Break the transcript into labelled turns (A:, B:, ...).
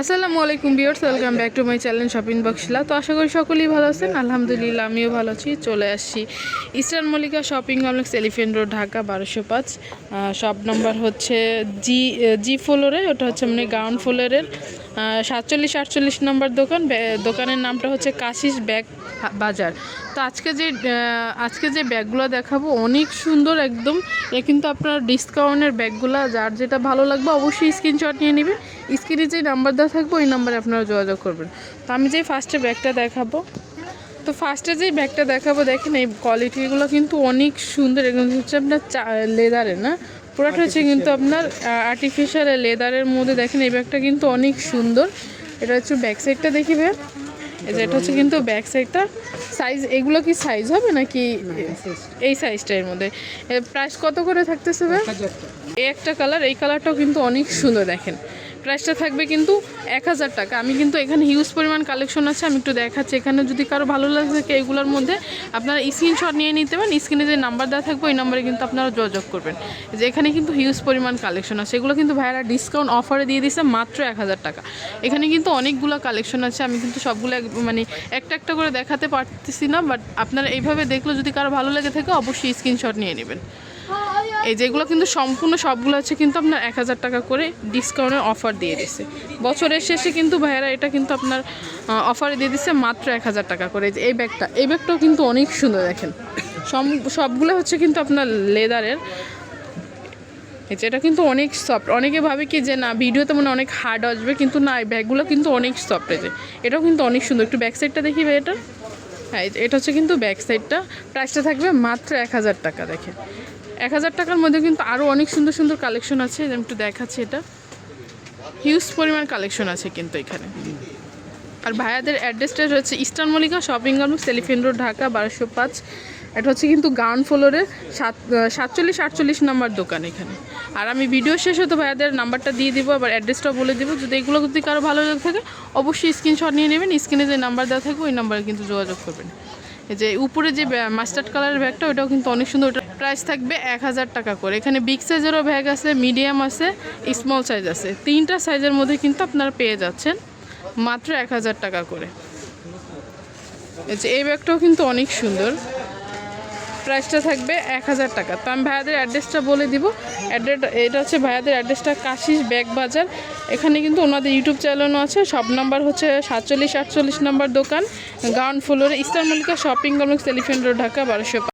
A: আসসালামু আলাইকুম viewers welcome back to my channel shopping বক্সলা তো আশা করি সকলেই ভালো আছেন। আলহামদুলিল্লাহ, আমিও ভালো আছি। চলে আসছি Eastern Mallika shopping complex Elephant road, Dhaka, বারোশো পাঁচ। শপ নম্বর হচ্ছে জি জি ফ্লোরে, ওটা হচ্ছে মানে গ্রাউন্ড ফ্লোরের। সাতচল্লিশ আটচল্লিশ নম্বর দোকান দোকানের নামটা হচ্ছে কাশিস ব্যাগ বাজার। তো আজকে যে আজকে যে ব্যাগগুলো দেখাবো, অনেক সুন্দর একদম। এ কিন্তু আপনার ডিসকাউন্টের ব্যাগগুলো, যার যেটা ভালো লাগবে অবশ্যই স্ক্রিনশট নিয়ে নেবেন। স্ক্রিনে যে নাম্বার দেওয়া থাকবে, ওই নাম্বারে আপনারা যোগাযোগ করবেন। তো আমি যে ফার্স্টে ব্যাগটা দেখাবো, তো ফার্স্টে যে ব্যাগটা দেখাবো, দেখেন এই কোয়ালিটিগুলো কিন্তু অনেক সুন্দর। এগুলো হচ্ছে আপনার চা লেদারের না? পুরোটা হচ্ছে কিন্তু আপনার আর্টিফিশিয়াল লেদারের মধ্যে দেখেন এই ব্যাগটা কিন্তু অনেক সুন্দর। এটা হচ্ছে ব্যাক সাইডটা দেখি ভাই। এই যে এটা হচ্ছে কিন্তু ব্যাক সাইডটা সাইজ এগুলো কি সাইজ হবে নাকি এই সাইজটা এর মধ্যে? প্রাইস কত করে থাকতেছে ভাই? এই একটা কালার এই কালারটাও কিন্তু অনেক সুন্দর দেখেন। প্রাইসটা থাকবে কিন্তু এক হাজার টাকা। আমি কিন্তু এখানে হিউজ পরিমাণ কালেকশন আছে, আমি একটু দেখাচ্ছি। এখানে যদি কারও ভালো লাগে এগুলোর মধ্যে, আপনারা স্ক্রিনশট নিয়ে নিতে পারেন স্ক্রিনে যে নাম্বার দেওয়া থাকবে, ওই নাম্বারে কিন্তু আপনারা যোগাযোগ করবেন। যে এখানে কিন্তু হিউজ পরিমাণ কালেকশন আছে। এগুলো কিন্তু ভাইয়ারা ডিসকাউন্ট অফারে দিয়ে দিচ্ছে মাত্র এক হাজার টাকা। এখানে কিন্তু অনেকগুলো কালেকশন আছে, আমি কিন্তু সবগুলো মানে একটা একটা করে দেখাতে পারতেছি না বাট আপনারা এইভাবে দেখলে যদি কারও ভালো লেগে থাকে, অবশ্যই স্ক্রিনশট নিয়ে নেবেন। এই যেগুলো কিন্তু সম্পূর্ণ সবগুলো আছে কিন্তু আপনার এক হাজার টাকা করে ডিসকাউন্টের অফার দিয়ে দিচ্ছে বছরের শেষে কিন্তু ভাইয়ারা এটা কিন্তু আপনার অফারে দিয়ে দিচ্ছে মাত্র এক হাজার টাকা করে। এই ব্যাগটা, এই ব্যাগটাও কিন্তু অনেক সুন্দর দেখেন। সব- সবগুলো হচ্ছে কিন্তু আপনার লেদারের এটা কিন্তু অনেক সফট অনেকে ভাবে কি যে না, ভিডিওতে মনে অনেক হার্ড আসবে, কিন্তু না, এই ব্যাগগুলো কিন্তু অনেক সফট যে। এটাও কিন্তু অনেক সুন্দর। একটু ব্যাক সাইডটা দেখি এটা। হ্যাঁ এটা হচ্ছে কিন্তু ব্যাক সাইডটা প্রাইসটা থাকবে মাত্র এক হাজার টাকা দেখে এক হাজার টাকার মধ্যে কিন্তু আরও অনেক সুন্দর সুন্দর কালেকশন আছে, আমি একটু দেখাচ্ছি এটা। হিউজ পরিমাণ কালেকশন আছে কিন্তু এখানে। আর ভাইয়াদের অ্যাড্রেসটা হচ্ছে Eastern Mallika shopping mall সেলিফিন road Dhaka, বারোশো পাঁচ। এটা হচ্ছে কিন্তু গান ফ্লোরে সাত সাতচল্লিশ, আটচল্লিশ নাম্বার দোকান এখানে। আর আমি ভিডিও শেষে তো ভাইয়াদের নাম্বারটা দিয়ে দিব, আবার অ্যাড্রেসটাও বলে দিব। যদি এগুলো যদি কারও ভালো লাগে থাকে, অবশ্যই স্ক্রিনশট নিয়ে নেবেন। স্ক্রিনে যে নাম্বার দেওয়া থাকবে, ওই নাম্বারে কিন্তু যোগাযোগ করবেন। যে উপরে যে মাস্টার্ড কালারের ব্যাগটা, ওটাও কিন্তু অনেক সুন্দর। ওটা প্রাইস থাকবে এক হাজার টাকা করে। এখানে বিগ সাইজেরও ব্যাগ আছে মিডিয়াম আছে স্মল সাইজ আছে। তিনটা সাইজের মধ্যে কিন্তু আপনারা পেয়ে যাচ্ছেন মাত্র এক হাজার টাকা করে। এই ব্যাগটাও কিন্তু অনেক সুন্দর। প্রাইসটা থাকবে এক হাজার টাকা। তো আমি ভাইয়াদের অ্যাড্রেসটা বলে দিব। অ্যাড্রেস এটা হচ্ছে ভাইয়াদের অ্যাড্রেসটা কাশিস ব্যাগ বাজার। এখানে কিন্তু ওনাদের ইউটিউব চ্যানেলও আছে। সব নাম্বার হচ্ছে সাতচল্লিশ আটচল্লিশ নাম্বার দোকান। গ্রাউন্ড ফ্লোরে Eastern Mallika shopping complex Elephant road, Dhaka, বারোশো